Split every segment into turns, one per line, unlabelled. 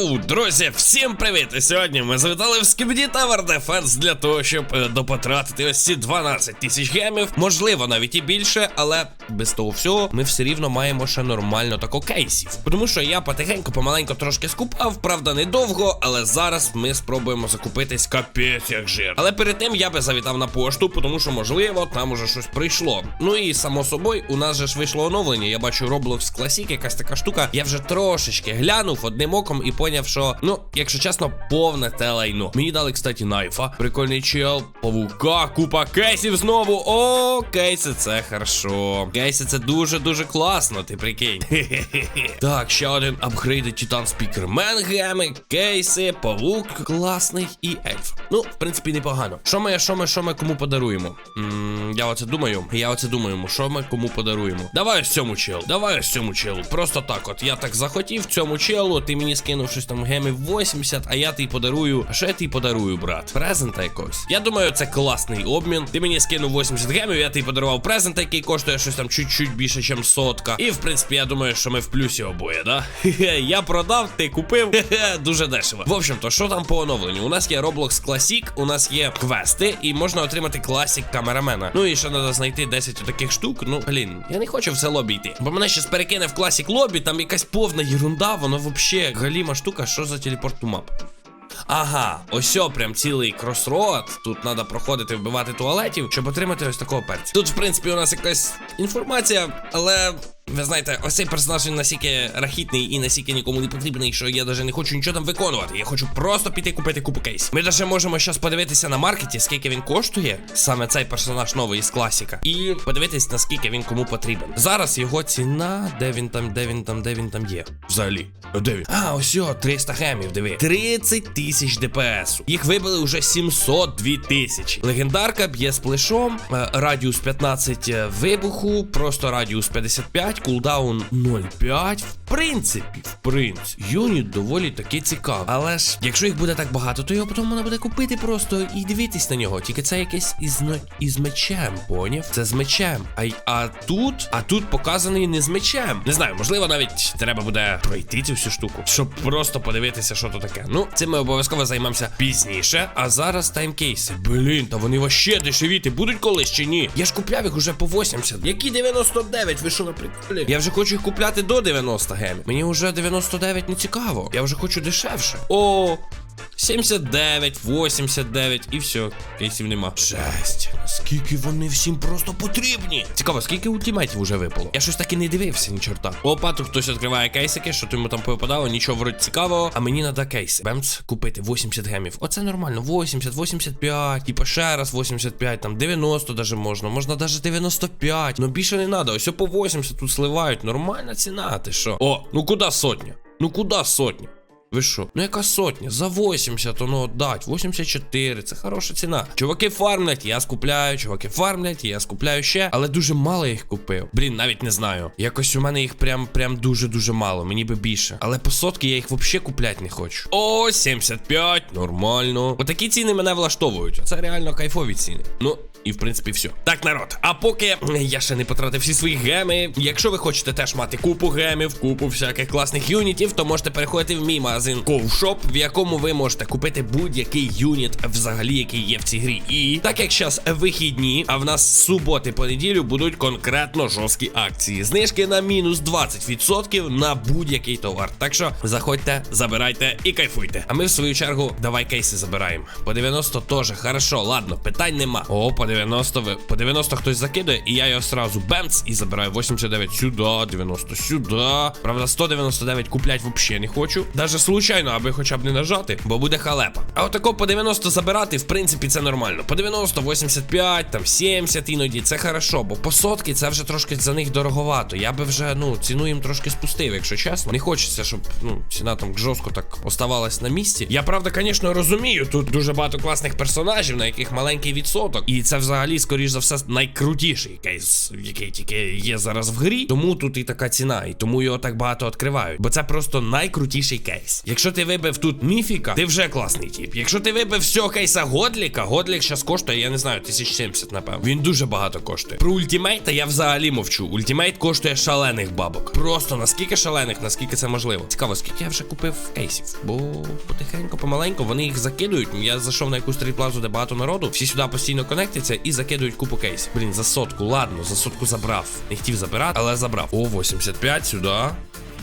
Йоу, друзі, всім привіт! І Сьогодні ми завітали в Скібді Tower Defense для того, щоб е, допотратити ось ці 12 тисяч гемів. Можливо, навіть і більше, але без того всього ми все рівно маємо ще нормально тако кейсів. Тому що я потихеньку, помаленьку трошки скупав, правда, недовго, але зараз ми спробуємо закупитись капець як жир. Але перед тим я би завітав на пошту, тому що, можливо, там уже щось прийшло. Ну і само собою, у нас же ж вийшло оновлення. Я бачу Roblox Classic, якась така штука. Я вже трошечки глянув одним оком і потім поняв, що, ну, якщо чесно, повне те лайно. Мені дали, кстати, найфа. Прикольний чел, павука, купа кейсів знову. О, кейси, це хорошо. Кейси, це дуже-дуже класно, ти прикинь. Так, ще один апгрейди Титан Спікермен, геми, кейси, павук, класний і ельф. Ну, в принципі, непогано. Що ми, що ми, що ми кому подаруємо? М -м, я оце думаю. Я оце думаю, що ми кому подаруємо. Давай ось цьому челу. Давай ось цьому челу. Просто так. От я так захотів цьому челу. Ти мені скинув щось там гемів 80, а я тобі подарую. А Що я тобі подарую, брат? Презента якогось. Я думаю, це класний обмін. Ти мені скинув 80 гемів, я тобі подарував презент, який коштує щось там чуть-чуть більше, ніж сотка. І в принципі, я думаю, що ми в плюсі обоє, да? Хе -хе, я продав, ти купив. Хе -хе, дуже дешево. В общем, то що там по оновленню? У нас є Roblox Classic класік у нас є квести, і можна отримати класік камерамена. Ну і ще треба знайти 10 таких штук. Ну, блін, я не хочу все лобі йти. Бо мене ще перекине в класік лобі, там якась повна ерунда, воно взагалі галіма штука, що за телепорт мап. Ага, ось о, прям цілий кросроад. Тут треба проходити вбивати туалетів, щоб отримати ось такого перця. Тут, в принципі, у нас якась інформація, але ви знаєте, ось цей персонаж він настільки рахітний і настільки нікому не потрібний, що я навіть не хочу нічого там виконувати. Я хочу просто піти купити купу кейс. Ми навіть можемо щось подивитися на маркеті, скільки він коштує, саме цей персонаж новий із класіка, і подивитись, наскільки він кому потрібен. Зараз його ціна, де він там, де він там, де він там є. Взагалі, де він? А, ось його, 300 гемів, диви. 30 тисяч ДПС. Їх вибили вже 702 тисячі. Легендарка б'є з плешом, е, радіус 15 е, вибуху, просто радіус 55 кулдаун 0,5. В принципі, в принципі, юніт доволі таки цікавий. Але ж, якщо їх буде так багато, то його потім можна буде купити просто і дивитись на нього. Тільки це якесь із із мечем, поняв? Це з мечем. А а тут, а тут показаний не з мечем. Не знаю, можливо, навіть треба буде пройти цю всю штуку, щоб просто подивитися, що то таке. Ну, цим ми обов'язково займемося пізніше. А зараз таймкейси. Блін, та вони ваще дешевіти будуть колись чи ні? Я ж купляв їх уже по 80. Які 99? вийшов що, наприклад? Я вже хочу їх купляти до 90 гемів. Мені вже 99 не цікаво. Я вже хочу дешевше. О, 79, 89 і все, кейсів нема. Жесть, наскільки вони всім просто потрібні. Цікаво, скільки ультимейтів уже випало. Я щось так і не дивився, ні чорта. О, патру хтось відкриває кейсики, що то йому там попадало, нічого вроді цікавого. А мені треба кейси. Бемц купити 80 гемів. Оце нормально. 80, 85, типа ще раз 85, там 90 даже можна, можна даже 95. Ну більше не треба. Ось по 80 тут сливають. Нормальна ціна, ти що? О, ну куди сотня? Ну куди сотня? Ви що? Ну яка сотня? За 80 оно ну, дать. 84, це хороша ціна. Чуваки фармлять, я скупляю, чуваки фармлять, я скупляю ще, але дуже мало я їх купив. Блін, навіть не знаю. Якось у мене їх прям прям дуже-дуже мало, мені би більше. Але по сотки я їх взагалі купляти не хочу. О, 75, нормально. Отакі ціни мене влаштовують. Це реально кайфові ціни. Ну. І в принципі, все. Так, народ. А поки я ще не потратив всі свої геми. Якщо ви хочете теж мати купу гемів, купу всяких класних юнітів, то можете переходити в мій магазин Ковшоп, в якому ви можете купити будь-який юніт, взагалі, який є в цій грі. І так як зараз вихідні, а в нас суботи, по неділю будуть конкретно жорсткі акції. Знижки на мінус 20% на будь-який товар. Так що заходьте, забирайте і кайфуйте. А ми в свою чергу давай кейси забираємо. По 90 теж, хорошо, ладно, питань нема. О, по 90 по 90 хтось закидає, і я його сразу бенц і забираю 89 сюди, 90 сюди. Правда, 199 куплять взагалі не хочу. Даже случайно, аби хоча б не нажати, бо буде халепа. А отако по 90 забирати, в принципі, це нормально. По 90, 85, там 70 іноді, це хорошо, бо по сотки це вже трошки за них дороговато. Я би вже, ну, ціну їм трошки спустив, якщо чесно. Не хочеться, щоб ну, ціна там жорстко так оставалась на місці. Я правда, звісно, розумію, тут дуже багато класних персонажів, на яких маленький відсоток. І це взагалі, скоріш за все, найкрутіший кейс, який тільки є зараз в грі. Тому тут і така ціна, і тому його так багато відкривають. Бо це просто найкрутіший кейс. Якщо ти вибив тут міфіка, ти вже класний тіп. Якщо ти вибив всього кейса Годліка, Годлік зараз коштує, я не знаю, 1070, напевно. Він дуже багато коштує. Про ультімейта я взагалі мовчу. Ультімейт коштує шалених бабок. Просто наскільки шалених, наскільки це можливо. Цікаво, скільки я вже купив кейсів, бо потихеньку, помаленьку, вони їх закидують. Я зайшов на якусь стрітплазу, де багато народу. Всі сюди постійно конектяться піднімаються і закидують купу кейсів. Блін, за сотку, ладно, за сотку забрав. Не хотів забирати, але забрав. О, 85 сюди.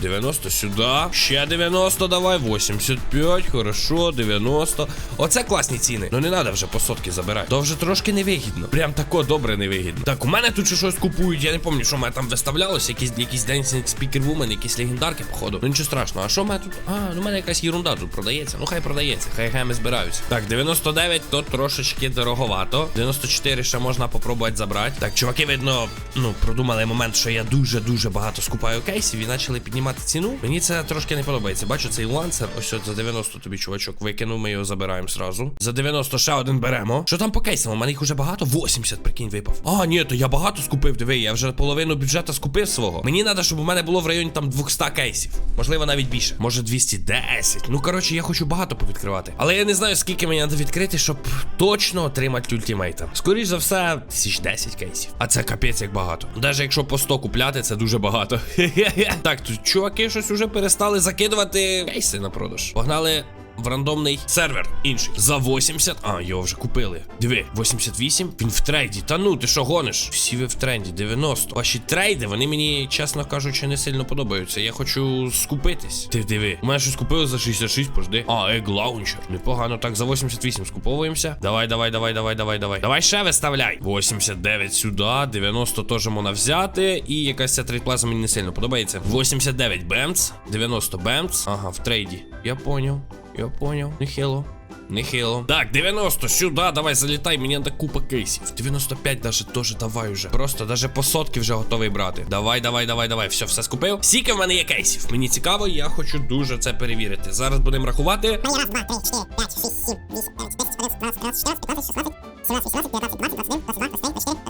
90 сюди. Ще 90, давай. 85. Хорошо, 90. Оце класні ціни. Ну не треба вже по сотки забирати. То вже трошки невигідно. Прям тако добре невигідно. Так, у мене тут щось купують. Я не пам'ятаю, що мене там виставлялося. Якийсь якийсь Dancing Speaker Woman, якісь легендарки, походу. Ну нічого страшного. А що мене тут? А, ну в мене якась ерунда тут продається. Ну хай продається, хай хай ми збираюся. Так, 99, то трошечки дороговато. 94 ще можна попробувати забрати. Так, чуваки, видно, ну продумали момент, що я дуже-дуже багато скупаю кейсів і почали піднімати піднімати ціну. Мені це трошки не подобається. Бачу цей лансер. Ось от за 90 тобі чувачок викинув. Ми його забираємо зразу. За 90 ще один беремо. Що там по кейсам? У мене їх уже багато. 80, прикинь, випав. А, ні, то я багато скупив. Диви, я вже половину бюджету скупив свого. Мені треба, щоб у мене було в районі там 200 кейсів. Можливо, навіть більше. Може 210. Ну коротше, я хочу багато повідкривати. Але я не знаю, скільки мені треба відкрити, щоб точно отримати ультимейта. Скоріше за все, тисяч 10 кейсів. А це капець як багато. Навіть якщо по 100 купляти, це дуже багато. Так, тут чуваки щось уже перестали закидувати кейси на продаж. Погнали в рандомний сервер інший. За 80. А, його вже купили. Диви, 88. Він в трейді. Та ну, ти що гониш? Всі ви в тренді. 90. Ваші трейди, вони мені, чесно кажучи, не сильно подобаються. Я хочу скупитись. Ти диви. У мене щось купили за 66, пожди. А, ег лаунчер. Непогано. Так, за 88 скуповуємося. Давай, давай, давай, давай, давай, давай. Давай ще виставляй. 89 сюди. 90 теж можна взяти. І якась ця трейдплаза мені не сильно подобається. 89 бемц. 90 бемц. Ага, в трейді. Я поняв. Я понял. Нехило. Нехило. Так, 90, сюда, давай, залітай, мені на купа кейсів. 95 даже теж давай уже. Просто даже по сотки вже готовий брати. Давай, давай, давай, давай. Все, все скупив. Скільки в мене є кейсів. Мені цікаво, я хочу дуже це перевірити. Зараз будемо рахувати. 1, 2, 3, 4, 5, 6, 7, 8, 9, 10, 11, 12, 13, 14, 15, 16, 17, 18, 19, 20, 21, 22, 23, 24,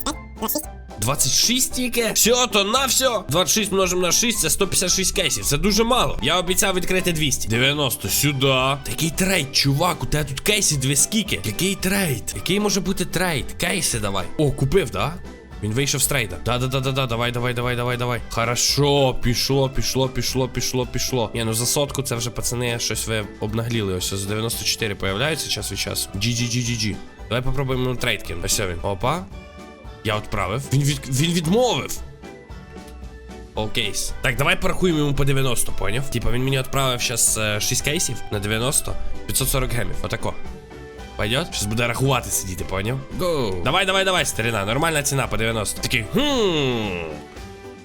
26 тільки? Все, то на все. 26 множимо на 6, це 156 кейсів. Це дуже мало. Я обіцяв відкрити 200. 90 сюди. Такий трейд, чувак, у тебе тут кейси дві скільки. Який трейд? Який може бути трейд? Кейси давай. О, купив, да? Він вийшов з трейда. Да-да-да-да-да, давай, давай, давай, давай, давай. Хорошо, пішло, пішло, пішло, пішло, пішло. Ні, ну за сотку це вже пацани щось ви обнагліли. Ось за 94 появляються час від часу. Джі-джі-джі-джі-джі. Давай попробуємо трейд кинути. Ось він. Опа. Я відправив. Він від... він відмовив. All кейс. Так, давай порахуємо йому по 90, поняв? Типа він мені відправив зараз 6 е, кейсів на 90. 540 гемів. Отако. Пойдет? Щас буде рахувати сидіти, поняв? Go. Давай, давай, давай, старина. Нормальна ціна по 90. Такий. хм.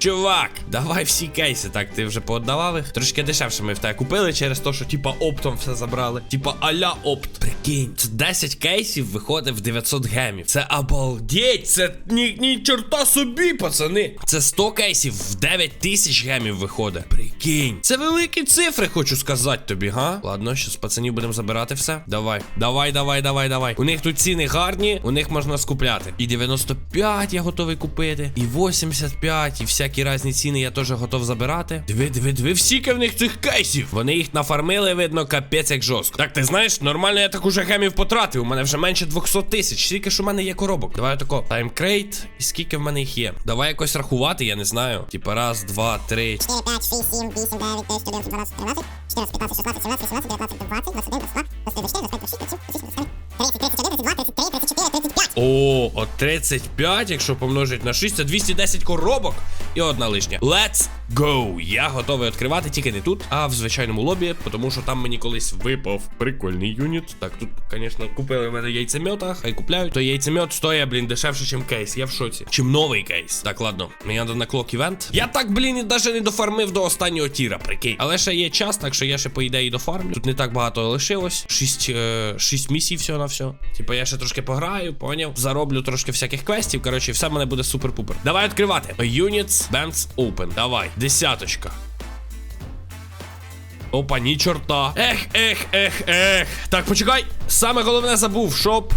Чувак, давай всі кейси. Так, ти вже пооддавав їх. Трошки дешевше ми в тебе купили через те, що типа оптом все забрали. Типа аля опт. Прикинь, це 10 кейсів виходить в 900 гемів. Це обалдеть, це ні, ні чорта собі, пацани. Це 100 кейсів в 9 тисяч гемів виходить. Прикинь. Це великі цифри, хочу сказати тобі, га? Ладно, що з пацанів будемо забирати все. Давай. Давай, давай, давай, давай. У них тут ціни гарні, у них можна скупляти. І 95 я готовий купити, і 85, і всякі такі разні ціни я теж готов забирати. Диви, диви, диви, всіки в них цих кейсів. Вони їх нафармили, видно, капець як жорстко. Так, ти знаєш, нормально я так уже гемів потратив. У мене вже менше 200 тисяч. Скільки ж у мене є коробок? Давай отако. Таймкрейт. І скільки в мене їх є? Давай якось рахувати, я не знаю. Типа раз, два, три. 4, 5, 6, 7, 8, 9, 10, 11, 12, 13, 14, 15, 16, 17, 18, 19, 20, 21, 22, 23, 24, 25, 26, 27, 28, 29. О, от 35, якщо помножить на 6, це 210 коробок і одна лишня. Let's Go! Я готовий відкривати тільки не тут, а в звичайному лобі, тому що там мені колись випав прикольний юніт. Так, тут, звісно, купили в мене яйцемета, хай купляють. То яйцемет стоїть, блін, дешевше, ніж кейс. Я в шоці. Чим новий кейс. Так, ладно, мені надо на клок івент. Я так, блін, і навіть не дофармив до останнього тіра, прикинь. Але ще є час, так що я ще, по ідеї, дофармлю. Тут не так багато лишилось. Шість е, шість місій всього на все. Типа я ще трошки пограю, поняв. Зароблю трошки всяких квестів. Коротше, все мене буде супер-пупер. Давай відкривати. Units, Bands, Open. Давай. Десяточка. Опа, ні чорта. Ех, ех, ех, ех. Так, почекай. Саме головне забув, щоб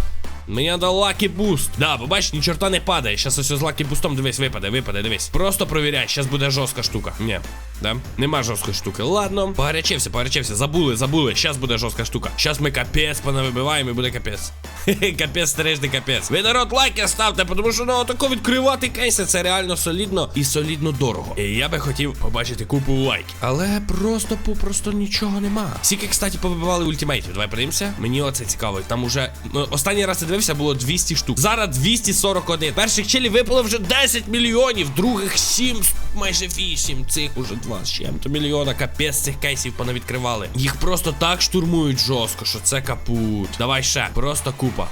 Мені дав лакі буст. Да, бо бачиш, ні чорта не падає. Зараз ось з лаки бустом дивись, випаде, випаде, дивись. Просто провіряй, зараз буде жорстка штука. Ні, да? Нема жорсткої штуки. Ладно, погарячився, погарячився. Забули, забули. Зараз буде жорстка штука. Зараз ми капець понавибиваємо і буде капець. хе капець стрижний капець. Ви народ лайки ставте, тому що ну отако відкривати кейси. Це реально солідно і солідно дорого. І я би хотів побачити купу лайків. Але просто попросто нічого нема. Скільки, кстати, побивали ультимейтів. Давай подивимося. Мені оце цікаво. Там уже ну, останній раз я дивився, було 200 штук. Зараз 241. Перших челів випало вже 10 мільйонів, других 7, майже 8. Цих уже 2 з чим-то мільйона. Капець цих кейсів понавідкривали. Їх просто так штурмують жорстко, що це капут. Давай ще. Просто купа.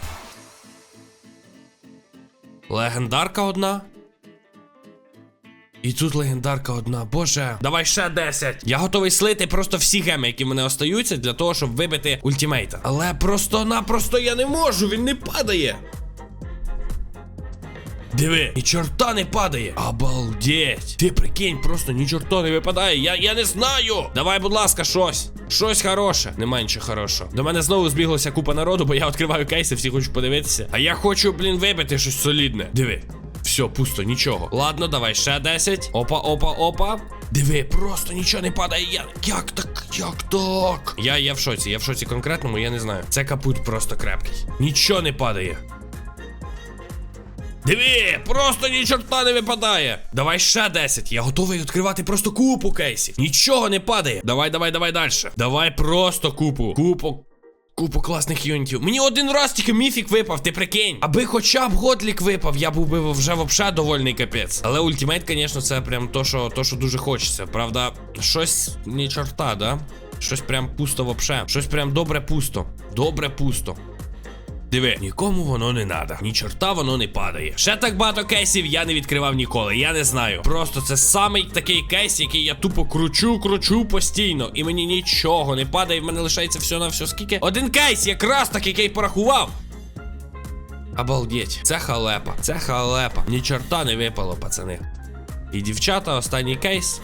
Легендарка одна. І тут легендарка одна. Боже, давай ще 10. Я готовий слити просто всі геми, які в мене остаються, для того, щоб вибити ультимейта. Але просто-напросто я не можу, він не падає. Диви, ні чорта не падає. Обалдеть. Ти прикинь, просто ні чорта не випадає. Я я не знаю. Давай, будь ласка, щось. Щось хороше. Нема нічого хорошого. До мене знову збіглася купа народу, бо я відкриваю кейси, всі хочу подивитися. А я хочу, блін, вибити щось солідне. Диви. Все, пусто, нічого. Ладно, давай ще 10. Опа, опа, опа. Диви, просто нічого не падає. Я... Як так? Як так? Я я в шоці, я в шоці конкретному, я не знаю. Це капут просто крепкий. Нічого не падає. Диви, просто ні чорта не випадає. Давай ще 10. Я готовий відкривати просто купу кейсів. Нічого не падає. Давай, давай, давай далі. Давай просто купу. Купу. Купу класних юнітів. Мені один раз тільки міфік випав, ти прикинь. Аби хоча б готлік випав, я був би вже вообще довольний капець. Але ультимейт, звісно, це прям то, що то, що дуже хочеться. Правда, щось не чорта, да? Щось прям пусто вообще. Щось прям добре пусто. Добре пусто. Диви, нікому воно не надо. Ні чорта воно не падає. Ще так багато кейсів я не відкривав ніколи. Я не знаю. Просто це самий такий кейс, який я тупо кручу, кручу постійно. І мені нічого не падає. і В мене лишається все на все. Скільки? Один кейс, якраз так, який порахував. Обалдеть, це халепа, це халепа. Ні чорта не випало, пацани. І дівчата, останній кейс.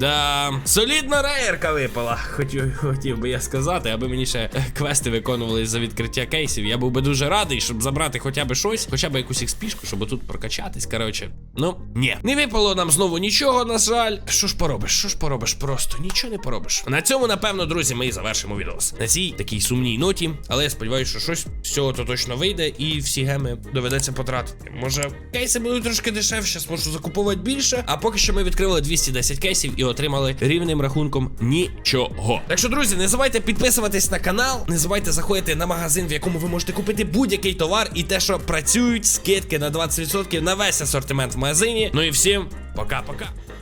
Да, солідна рейерка випала. Хотів, хотів би я сказати, аби мені ще е, квести виконували за відкриття кейсів. Я був би дуже радий, щоб забрати хоча б щось, хоча б якусь експішку, щоб тут прокачатись. Коротше, ну ні, не випало нам знову нічого, на жаль. Що ж поробиш? Що ж поробиш? Просто нічого не поробиш. На цьому, напевно, друзі, ми і завершимо відос. На цій такій сумній ноті, але я сподіваюся, що щось з то точно вийде, і всі геми доведеться потратити. Може, кейси будуть трошки дешевше, зможу закуповувати більше. А поки що ми відкрили 210 кейсів і отримали рівним рахунком нічого. Так що, друзі, не забувайте підписуватись на канал, не забувайте заходити на магазин, в якому ви можете купити будь-який товар і те, що працюють скидки на 20% на весь асортимент в магазині. Ну і всім пока-пока.